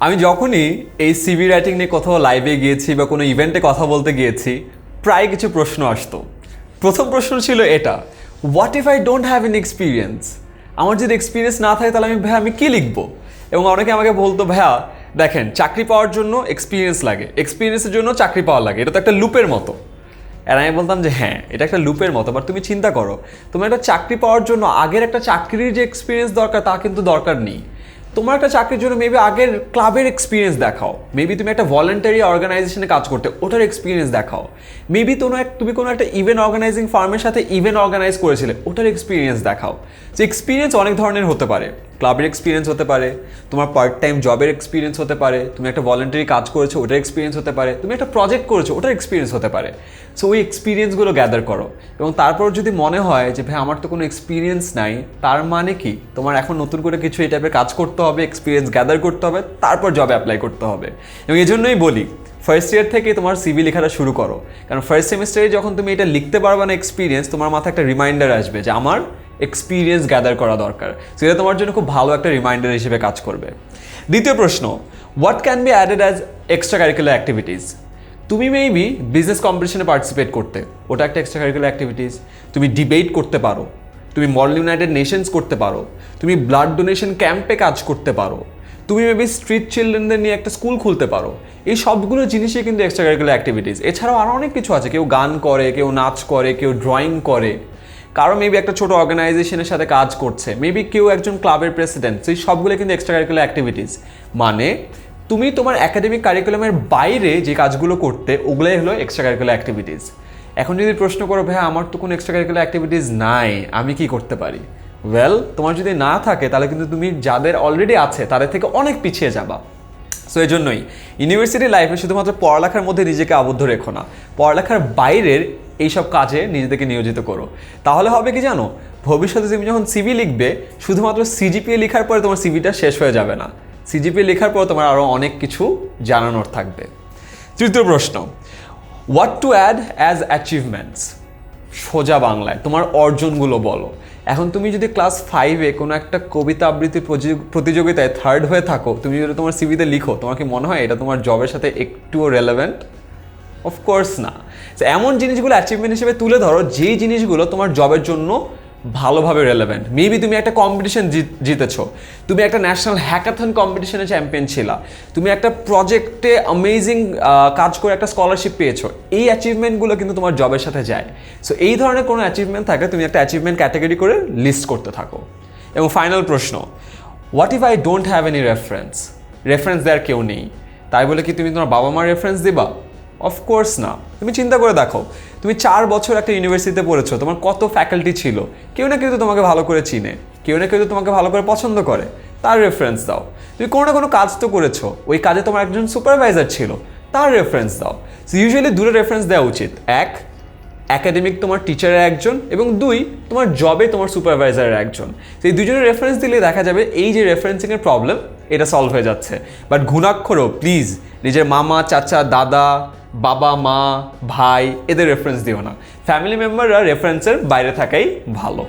আমি যখনই এই সিভি রাইটিং নিয়ে কোথাও লাইভে গিয়েছি বা কোনো ইভেন্টে কথা বলতে গিয়েছি, প্রায় কিছু প্রশ্ন আসতো। প্রথম প্রশ্ন ছিল এটা what if I don't have an experience আমার যদি এক্সপিরিয়েন্স না থাকে, তাহলে আমি ভাইয়া আমি কী লিখব? এবং অনেকে আমাকে বলতো, ভাইয়া, দেখেন, চাকরি পাওয়ার জন্য এক্সপিরিয়েন্স লাগে। এক্সপিরিয়েন্সের জন্য চাকরি পাওয়া লাগে। এটা তো একটা লুপের মতো। আর আমি বলতাম যে হ্যাঁ এটা একটা লুপের মতো বাট তুমি চিন্তা করো। তোমার একটা চাকরি পাওয়ার জন্য আগের একটা চাকরির যে এক্সপিরিয়েন্স দরকার, তা কিন্তু দরকার নেই। তোমার একটা চাকরির জন্য মেবি আগের ক্লাবের এক্সপিরিয়েন্স দেখাও। মেবি তুমি একটা ভলেন্টারি অর্গানাইজেশনে কাজ করতে, ওটার এক্সপিরিয়েন্স দেখাও। মেবি কোনো এক, তুমি কোনো একটা ইভেন্ট অর্গানাইজিং ফার্মের সাথে ইভেন্ট অর্গানাইজ করেছিলে, ওটার এক্সপিরিয়েন্স দেখাও। যে এক্সপিরিয়েন্স অনেক ধরনের হতে পারে। ক্লাবের এক্সপিরিয়েন্স হতে পারে, তোমার পার্ট টাইম জবের এক্সপিরিয়েন্স হতে পারে, তুমি একটা ভলেন্টারি কাজ করেছ, ওটার এক্সপিরিয়েন্স হতে পারে, তুমি একটা প্রজেক্ট করেছ, ওটার এক্সপিরিয়েন্স হতে পারে। সো ওই এক্সপিরিয়েন্সগুলো গ্যাদার করো। এবং তারপর যদি মনে হয় যে, ভাই, আমার তো কোনো এক্সপিরিয়েন্স নাই তার মানে কি? তোমার এখন নতুন করে কিছু এই টাইপের কাজ করতে হবে এক্সপিরিয়েন্স গ্যাদার করতে হবে, তারপর জবে অ্যাপ্লাই করতে হবে। এবং এই জন্যই বলি ফার্স্ট ইয়ার থেকে তোমার সিভি লেখাটা শুরু করো। কারণ ফার্স্ট সেমিস্টারে যখন তুমি এটা লিখতে পারবে না এক্সপিরিয়েন্স তোমার মাথায় একটা রিমাইন্ডার আসবে যে, আমার এক্সপিরিয়েন্স গ্যাদার করা দরকার। সেটা তোমার জন্য খুব ভালো একটা রিমাইন্ডার হিসেবে কাজ করবে। দ্বিতীয় প্রশ্ন what can be added as extra curricular activities তুমি মেবি বিজনেস কম্পিটিশনে পার্টিসিপেট করতে, ওটা একটা এক্সট্রা কারিকুলার অ্যাক্টিভিটিস তুমি ডিবেট করতে পারো, তুমি মডেল ইউনাইটেড নেশনস করতে পারো, তুমি ব্লাড ডোনেশন ক্যাম্পে কাজ করতে পারো, তুমি মেবি স্ট্রিট চিলড্রেনদের নিয়ে একটা স্কুল খুলতে পারো। এই সবগুলো জিনিসই কিন্তু এক্সট্রা কারিকুলার অ্যাক্টিভিটিস এছাড়াও আরও অনেক কিছু আছে, কেউ গান করে, কেউ নাচ করে, কেউ ড্রয়িং করে। কারও মেবি একটা ছোট অর্গানাইজেশনের সাথে কাজ করছে মেবি কেউ একজন ক্লাবের প্রেসিডেন্ট সেই সবগুলো কিন্তু এক্সট্রা কারিকুলার অ্যাক্টিভিটিস মানে তুমি তোমার একাডেমিক কারিকুলামের বাইরে যে কাজগুলো করতে, ওগুলোই হলো এক্সট্রা কারিকুলার অ্যাক্টিভিটিস এখন যদি প্রশ্ন করো ভাই আমার তো কোনো এক্সট্রা কারিকুলার অ্যাক্টিভিটিস নাই, আমি কি করতে পারি? ওয়েল তোমার যদি না থাকে, তাহলে কিন্তু তুমি যাদের অলরেডি আছে, তাদের থেকে অনেক পিছিয়ে যাবা। সো এই জন্যই ইউনিভার্সিটি লাইফে শুধুমাত্র পড়ালেখার মধ্যে নিজেকে আবদ্ধ রেখো না। পড়ালেখার বাইরের এইসব কাজে নিজেদেরকে নিয়োজিত করো। তাহলে হবে কি জানো? ভবিষ্যতে তুমি যখন সিভি লিখবে, শুধুমাত্র সিজিপিএ লেখার পরে তোমার সিভিটা শেষ হয়ে যাবে না। সিজিপিএ লেখার পর তোমার আরও অনেক কিছু জানানোর থাকবে। তৃতীয় প্রশ্ন what to add as achievements সোজা বাংলায়, তোমার অর্জনগুলো বলো। এখন তুমি যদি ক্লাস ফাইভে কোনো একটা কবিতা আবৃত্তি প্রতিযোগিতায় থার্ড হয়ে থাকো, তুমি যদি তোমার সিভিতে লিখো, তোমার কি মনে হয় এটা তোমার জবের সাথে একটুও রেলেভেন্ট অফকোর্স না। এমন জিনিসগুলো অ্যাচিভমেন্ট হিসেবে তুলে ধরো, যেই জিনিসগুলো তোমার জবের জন্য ভালোভাবে রেলেভেন্ট মেবি তুমি একটা কম্পিটিশন জিতেছো। তুমি একটা ন্যাশনাল হ্যাকাথন কম্পিটিশনে চ্যাম্পিয়ন ছিলা। তুমি একটা প্রজেক্টে অ্যামেজিং কাজ করে একটা স্কলারশিপ পেয়েছ। এই অ্যাচিভমেন্টগুলো কিন্তু তোমার জবের সাথে যায়। সো এই ধরনের কোনো অ্যাচিভমেন্ট থাকলে তুমি একটা অ্যাচিভমেন্ট ক্যাটাগরি করে লিস্ট করতে থাকো। এবং ফাইনাল প্রশ্ন what if I don't have any reference reference দেওয়ার কেউ নেই। তাই বলে কি তুমি তোমার বাবা মার রেফারেন্স দিবা? অফকোর্স না। তুমি চিন্তা করে দেখো, তুমি চার বছর একটা ইউনিভার্সিটিতে পড়েছো, তোমার কত ফ্যাকাল্টি ছিল? কেউ না কেউ তো তোমাকে ভালো করে চিনে, কেউ না কেউ তো তোমাকে ভালো করে পছন্দ করে। তার রেফারেন্স দাও। তুমি কোনো না কোনো কাজ তো করেছ, ওই কাজে তোমার একজন সুপারভাইজার ছিল, তার রেফারেন্স দাও। ইউজুয়ালি দুটো রেফারেন্স দেওয়া উচিত। এক অ্যাকাডেমিক তোমার টিচারের একজন, এবং দুই, তোমার জবে তোমার সুপারভাইজারের একজন। তো এই দুজনের রেফারেন্স দিলে দেখা যাবে এই যে রেফারেন্সিংয়ের প্রবলেম এটা সলভ হয়ে যাচ্ছে। বাট ঘুণাক্ষরও প্লিজ নিজের মামা, চাচা, দাদা বাবা মা ভাই এদের রেফারেন্স দিও না। ফ্যামিলি মেম্বাররা রেফারেন্সের বাইরে থাকাই ভালো।